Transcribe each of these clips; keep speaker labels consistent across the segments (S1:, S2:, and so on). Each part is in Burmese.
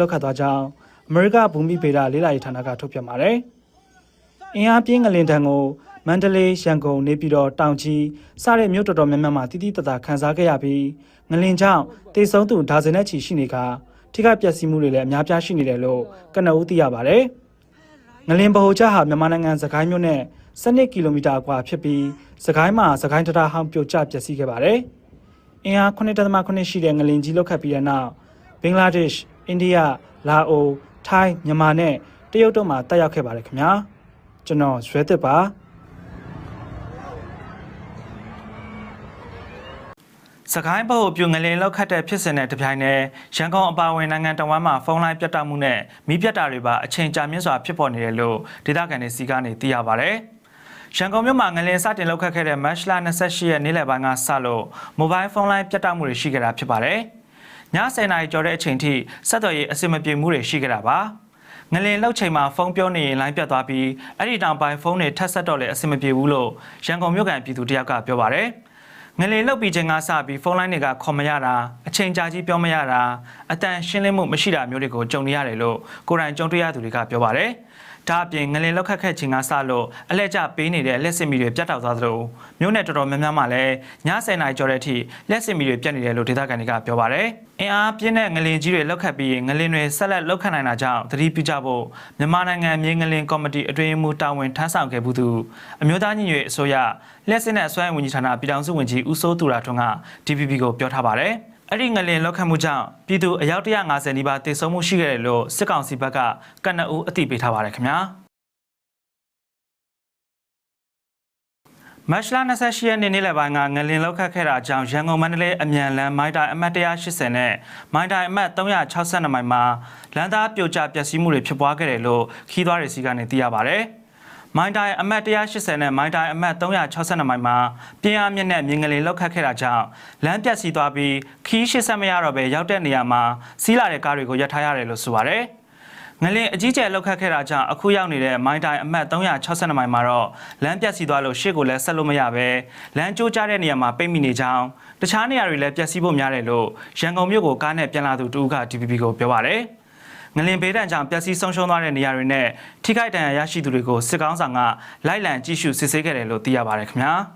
S1: လောက်ခတ်သွားကြောင်းအမေရိကဘူမိဗေဒလေးလာရေးဌာနကထုတ်ပြန်ပါတယ်။အင်အားပြင်းငလင်တံကိုမန္တလေးရန်ကုန်နေပြည်တော်တောင်ကြီးစတဲ့မြို့တော်တော်များများမှာတိတိတတ်တာခန်းစားခဲ့ရပြီးငလင်ကြောင့်တေဆုံးသူဒါဇင်နဲ့ချီရှိနေကထိခိုက်ပျက်စီးမှုတွေလည်းအများပြားရှိနေတယ်လို့ကနအူးသိရပါတယ်။ငလင်ဗဟိုချဟာမြန်မာနိုင်ငံစကိုင်းမြို့နဲ့12ကီလိုမီတာအကွာဖြစ်ပြီးစကိုင်းမှာစကိုင်းတရဟောင်းပြိုကျပျက်စီးခဲ့ပါတယ်။အင်အား9.8ရှိတဲ့ငလင်ကြီးလောက်ခတ်ပြီးတဲ့နောက်ဘင်္ဂလားဒေ့ရှ် အိန္ဒိယလာအိုထိုင်းမြန်မာနဲ့တရုတ်တို့မှာတက်ရောက်ခဲ့ပါတယ်ခင်ဗျာကျွန်တော်ရွှဲသစ်ပါစကိုင်းဘုတ်ပြူငလင်လောက်ခတ်တဲ့ဖြစ်စဉ်နဲ့တပြိုင်နက်ရန်ကုန်အပါအဝင်နိုင်ငံတော်ဝန်မှဖုန်းလိုင်းပြတ်တောက်မှုနဲ့မီးပြတ်တာတွေပါအချိန်ကြာမြင့်စွာဖြစ်ပေါ်နေတယ်လို့ဒေသခံတွေစီကနေသိရပါဗျ။ရန်ကုန်မြို့မှာငလင်စတင်လောက်ခတ်ခဲ့တဲ့မတ်လ28ရက်နေ့လယ်ပိုင်းကစလို့မိုဘိုင်းဖုန်းလိုင်းပြတ်တောက်မှုတွေရှိခဲ့တာဖြစ်ပါတယ်။ ည10:00နာရီကျော်တဲ့အချိန်ထိဆက်သွယ်ရေးအဆင်မပြေမှုတွေရှိခဲ့တာပါ။ငလင်လောက်ချိန်မှာဖုန်းပြောနေရင်လိုင်းပြတ်သွားပြီးအဲ့ဒီတောင်ပိုင်းဖုန်းတွေထပ်ဆက်တော့လည်းအဆင်မပြေဘူးလို့ရန်ကုန်မြို့ကန်ပြည်သူတယောက်ကပြောပါတယ်။ငလင်လောက်ပြီးချိန်ကစပြီးဖုန်းလိုင်းတွေကခေါ်မရတာအချိန်ကြာကြီးပြောမရတာအတန်ရှင်းလင်းမှုမရှိတာမျိုးတွေကိုကြုံနေရတယ်လို့ကိုယ်တိုင်ကြုံတွေ့ရသူတွေကပြောပါတယ်။ဒါအပြင်ငလင်လောက်ခတ်ခတ်ချိန်ကစလို့အလက်ကျပေးနေတဲ့လက်စစ်မီတွေပြတ်တောက်သွားသလိုမြို့နယ်တော်တော်များများမှာလည်းည10:00နာရီကျော်တဲ့အထိလက်စစ်မီတွေပြတ်နေတယ်လို့ဒေသခံတွေကပြောပါတယ်။ အင်အားပြင်းတဲ့ငလင်ကြီးတွေလောက်ခတ်ပြီးငလင်တွေဆက်လက်လောက်ခတ်နိုင်တာကြောင့်သတိပြုကြဖို့မြန်မာနိုင်ငံမြေငလင်ကော်မတီအတွင်းမှူးတာဝန်ထမ်းဆောင်ခဲ့ဘူးသူအမျိုးသားညီညွတ်ရေးအစိုးရလက်စစ်နဲ့အစွမ်းဝန်ကြီးဌာနပြည်ထောင်စုဝန်ကြီးဦးစိုးသူရထွန်းက DPP ကိုပြောထားပါတယ်။အဲ့ဒီငလင်လောက်ခတ်မှုကြောင့်ပြည်သူအယောက်150နီးပါးတေဆုံးမှုရှိခဲ့တယ်လို့စစ်ကောင်စီဘက်ကကနအူးအသိပေးထားပါတယ်ခင်ဗျာ။ မတ်လ28ရက်နေ့နေ့လယ်ပိုင်းကငလင်လောက်ခတ်ခဲ့တာကြောင့်ရန်ကုန်မန္တလေးအမြန်လမ်းမိုင်းတိုင်အမှတ်180နဲ့မိုင်းတိုင်အမှတ်362မိုင်မှာလမ်းသားပြိုကျပျက်စီးမှုတွေဖြစ်ပွားခဲ့တယ်လို့ခီးသွားတွေစီကနေသိရပါဗျ။မိုင်းတိုင်အမှတ်180နဲ့မိုင်းတိုင်အမှတ်362မိုင်မှာပြင်းအားမြင့်တဲ့မြင်းငလင်လောက်ခတ်ခဲ့တာကြောင့်လမ်းပြတ်စီသွားပြီးခီး80မရတော့ပဲရောက်တဲ့နေရာမှာစီးလာတဲ့ကားတွေကိုရပ်ထားရတယ်လို့ဆိုပါဗျ။ ငလင်အကြီးကျယ်လောက်ခတ်ခဲ့တာကြောင့်အခုရောက်နေတဲ့မိုင်းတိုင်းအမှတ်362မိုင်မှာတော့လမ်းပြတ်စီသွားလို့ရှေ့ကိုလည်းဆက်လို့မရပဲလမ်းကျိုးကျတဲ့နေရာမှာပိတ်မိနေကြောင်းတခြားနေရာတွေလည်းပြတ်စီဖို့များတယ်လို့ရန်ကုန်မြို့ကိုကားနဲ့ပြန်လာသူတူက DPP ကိုပြောပါတယ်ငလင်ဘေးဒဏ်ကြောင့်ပျက်စီးဆုံးရှုံးသွားတဲ့နေရာတွေနဲ့ထိခိုက်ဒဏ်ရာရရှိသူတွေကိုစစ်ကောင်းဆောင်ကလိုက်လံကြည့်ရှုစစ်ဆေးခဲ့တယ်လို့သိရပါတယ်ခင်ဗျာ။။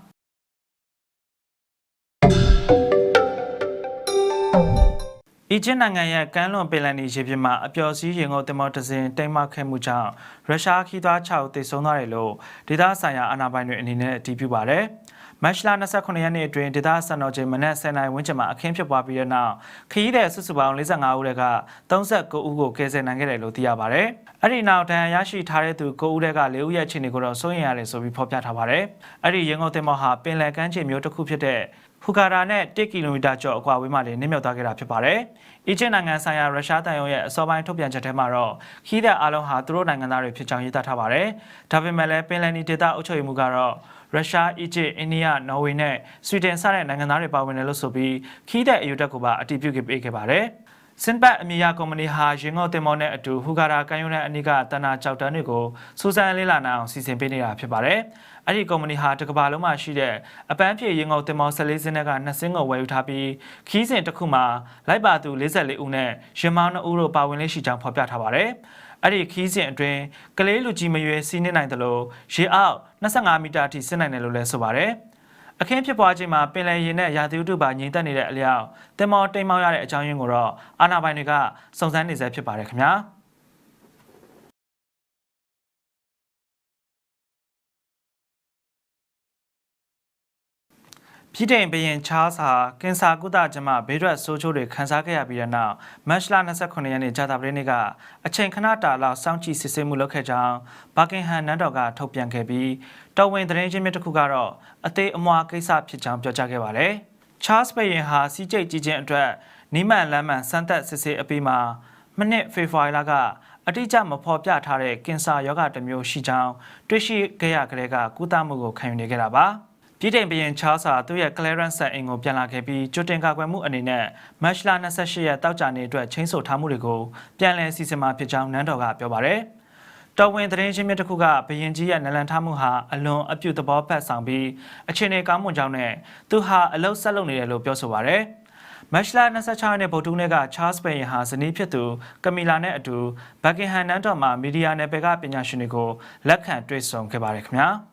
S1: အီဂျစ်နိုင်ငံရဲ့ကမ်းလွန်ပင်လယ်နီရေပြင်မှာအပျော်စီးရင်ကုန်တင်မောတစ်စင်းတိမ်မခဲ့မှုကြောင့်ရုရှားခီးသွွား6ဦးသေဆုံးသွားတယ်လို့ဒေသဆိုင်ရာအာဏာပိုင်တွေအနေနဲ့အတည်ပြုပါတယ်။မတ်လ29ရက်နေ့အတွင်းဒေသစံတော်ချိန်မနက်10:00နာရီဝန်းကျင်မှာအခင်းဖြစ်ပွားပြီးတဲ့နောက်ခရီးသည်စုစုပေါင်း45ဦးက39ဦးကိုကယ်ဆယ်နိုင်ခဲ့တယ်လို့သိရပါတယ်။အဲ့ဒီနောက်ဒဏ်ရာရရှိထားတဲ့သူ9ဦးက4ဦးရဲ့အခြေအနေကိုတော့စိုးရိမ်ရတယ်ဆိုပြီးဖော်ပြထားပါတယ်။အဲ့ဒီရင်ကုန်တင်မောဟာပင်လယ်ကမ်းခြေမျိုးတစ်ခုဖြစ်တဲ့ ဟူကာရာနဲ့1ကီလိုမီတာကျော်အကွာဝေးမှလည်းနစ်မြုပ်သွားခဲ့တာဖြစ်ပါတယ်။အီဂျစ်နိုင်ငံဆိုင်ရာရုရှားတန်ယုံရဲ့အစောပိုင်းထုတ်ပြန်ချက်ထဲမှာတော့ခီးတဲ့အားလုံးဟာသူတို့နိုင်ငံသားတွေဖြစ်ကြောင်းရေးသားထားပါတယ်။ဒါပေမဲ့လည်းပင်လယ်နီဒေသအုပ်ချုပ်ရေးမှူးကတော့ရုရှား၊အီဂျစ်၊အိန္ဒိယ၊နော်ဝေနဲ့ဆွီဒင်စတဲ့နိုင်ငံသားတွေပါဝင်တယ်လို့ဆိုပြီးခီးတဲ့အယူတက်ကိုပါအတည်ပြုခဲ့ပေးခဲ့ပါတယ်။ စင်ပတ်အမီယာကုမ္ပဏီဟာရင်ငုတ်တင်မောနဲ့အတူဟူဂါရာကန်ယုံနဲ့အနီးကတနာကြောက်တန်းတွေကိုစူးစမ်းလေးလာနိုင်အောင်စီစဉ်ပေးနေတာဖြစ်ပါတယ်။အဲ့ဒီကုမ္ပဏီဟာတစ်ကမ္ဘာလုံးမှာရှိတဲ့အပန်းဖြေရင်ငုတ်တင်မော14စင်းက2စင်းကိုဝယ်ယူထားပြီးခီးစဉ်တစ်ခုမှာလိုက်ပါသူ44ဦးနဲ့ရင်မောင်း2ဦးတို့ပါဝင်လေးရှိကြောင်းဖော်ပြထားပါတယ်။အဲ့ဒီခီးစဉ်အတွင်းကလေးလူကြီးမရွယ်စီးနေနိုင်တယ်လို့ရေအောက်25မီတာအထိဆင်းနိုင်တယ်လို့လည်းဆိုပါတယ်။ အခင်းဖြစ်ပွားခြင်းမှာပင်လယ်ရေနဲ့ရာသီဥတုပါငြိမ်သက်နေတဲ့အလျောက်တင်မောတိမ်မောက်ရတဲ့အကြောင်းရင်းကိုတော့အာဏာပိုင်တွေကစုံစမ်းနေဆဲဖြစ်ပါတယ်ခင်ဗျာ ပြည်တိုင်ဘရင်ချားစ်ဟာကင်ဆာကုသကျမဘေးရွက်ဆိုးချိုးတွေခံစားခဲ့ရပြီးတဲ့နောက်မတ်လ29ရက်နေ့ကြာသပတေးနေ့ကအချိန်ခဏတာလောက်စောင့်ကြည့်စစ်ဆေးမှုလုပ်ခဲ့ကြောင်းဘာကင်ဟမ်နန်းတော်ကထုတ်ပြန်ခဲ့ပြီးတော်ဝင်သတင်းချင်းမြစ်တစ်ခုကတော့အသေးအမွာကိစ္စဖြစ်ကြောင်းပြောကြားခဲ့ပါတယ်။ချားစ်ဘရင်ဟာစီးကျိတ်ကြီးခြင်းအတွက်နီးမှန်လမ်းမှန်စမ်းသပ်စစ်ဆေးအပြီးမှာမနစ်ဖေဖော်ဝါရီလကအတိအကျမဖော်ပြထားတဲ့ကင်ဆာရောဂါတစ်မျိုးရှိကြောင်းတွေ့ရှိခဲ့ရကြတဲ့ကကုသမှုကိုခံယူနေခဲ့တာပါ။ ပြည်တိုင်ဘရင်ချားစာသူ့ရဲ့ clearance ဆက်အိမ်ကိုပြန်လာခဲ့ပြီးကြိုတင်ကာကွယ်မှုအနေနဲ့မတ်လ28ရက်တောက်ကြနေအတွက်ချင်းဆိုထားမှုတွေကိုပြန်လည်စီစဉ်မှာဖြစ်ကြောင်းနန်းတော်ကပြောပါရယ်တော်ဝင်သတင်းချင်းမြစ်တစ်ခုကဘရင်ကြီးရဲ့နလန်ထားမှုဟာအလွန်အပြုသဘောဖက်ဆောင်ပြီးအခြေအနေကောင်းမွန်ကြောင်းနဲ့သူဟာအလုတ်ဆက်လုပ်နေတယ်လို့ပြောဆိုပါရယ်မမက်ရှလာ26ရက်နေ့ဗုဒ္ဓဟူးနေ့ကချားစ်ပိန်ဟာဇနီးဖြစ်သူကမီလာနဲ့အတူဘက်ကင်ဟမ်နန်းတော်မှာမီဒီယာနယ်ပယ်ကပညာရှင်တွေကိုလက်ခံတွေ့ဆုံခဲ့ပါတယ်ခင်ဗျာ။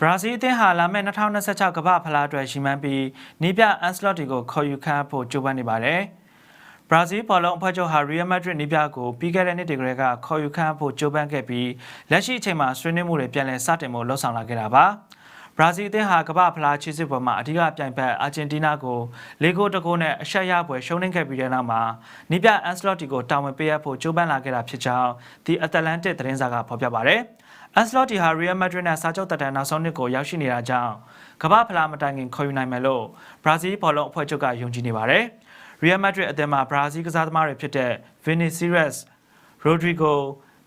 S1: ဘရာဇီးအသင်းဟာလာမယ့်2026ကမ္ဘာဖလားအတွက်ရှိမှန်းပြီးနီးပြအန်စလော့တီကိုခေါ်ယူခန့်ဖို့ကြိုးပမ်းနေပါတယ်။ဘရာဇီးဘောလုံးအဖွဲ့ချုပ်ဟာရီယယ်မက်ဒရစ်နီးပြကိုပြီးခဲ့တဲ့နှစ်တည်းကလေးကခေါ်ယူခန့်ဖို့ကြိုးပမ်းခဲ့ပြီးလက်ရှိအချိန်မှာဆွေးနွေးမှုတွေပြန်လည်စတင်ဖို့လှုံ့ဆော်လာခဲ့တာပါ။ဘရာဇီးအသင်းဟာကမ္ဘာဖလားချီစစ်ပွဲမှာအဓိကပြိုင်ဘက်အာဂျင်တီးနားကို၄ဂိုးတဂိုးနဲ့အရှက်ရပွဲရှုံးနိမ့်ခဲ့ပြီးတဲ့နောက်မှာနီးပြအန်စလော့တီကိုတာဝန်ပေးအပ်ဖို့ကြိုးပမ်းလာခဲ့တာဖြစ်ကြောင်း The Atlantic သတင်းစာကဖော်ပြပါတယ်။ အန်စလော့တီဟာရီယယ်မက်ဒရစ်နဲ့စာချုပ်တက်တဲ့နောက်ဆုံးနှစ်ကိုရောက်ရှိနေတာကြောင့်ကမ္ဘာဖလားမတိုင်ခင်ခေါ်ယူနိုင်မယ်လို့ဘရာဇီးဘောလုံးအဖွဲ့ချုပ်ကယုံကြည်နေပါတယ်။ရီယယ်မက်ဒရစ်အသင်းမှာဘရာဇီးကစားသမားတွေဖြစ်တဲ့ Vinicius, Rodrigo,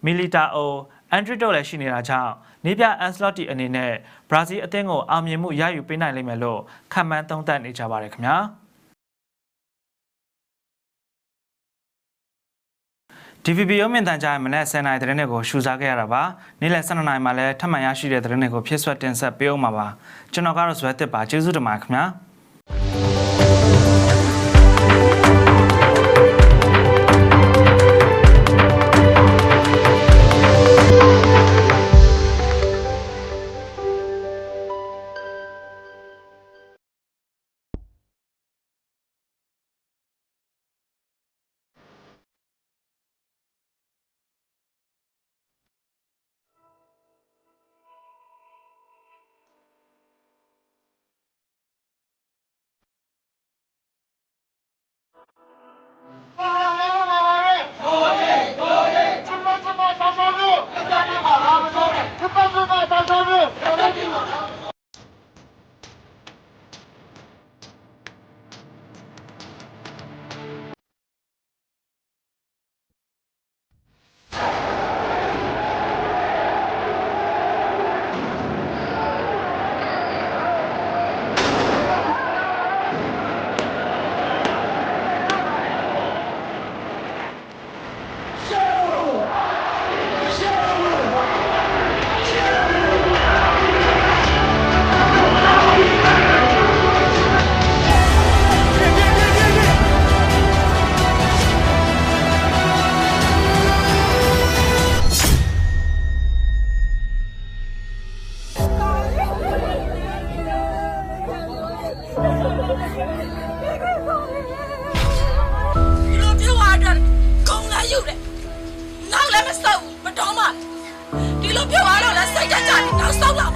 S1: Militao, Andri တို့လည်းရှိနေတာကြောင့်နီးပြအန်စလော့တီအနေနဲ့ဘရာဇီးအသင်းကိုအောင်မြင်မှုရယူပေးနိုင်လိမ့်မယ်လို့ခန့်မှန်းသုံးသပ်နေကြပါတယ်ခင်ဗျာ။ DVB ရုံးမြင့်တန်ကြားရဲ့မနေ့10:00နာရီသတင်းတွေကိုရှုစားခဲ့ရတာပါနေ့လယ်12:00နာရီမှာလည်းထပ်မံရရှိတဲ့သတင်းတွေကိုဖြည့်ဆွတ်တင်ဆက်ပေးအောင်ပါပါကျွန်တော်ကတော့ဇွဲတစ်ပါကျေးဇူးတင်ပါတယ်ခင်ဗျာ
S2: လည်းမဆုပ်ဘူးမတော်မှဒီလိုပြောရတော့လည်းစိတ်ဓာတ်ကြပြီးနောက်ဆုံးလာ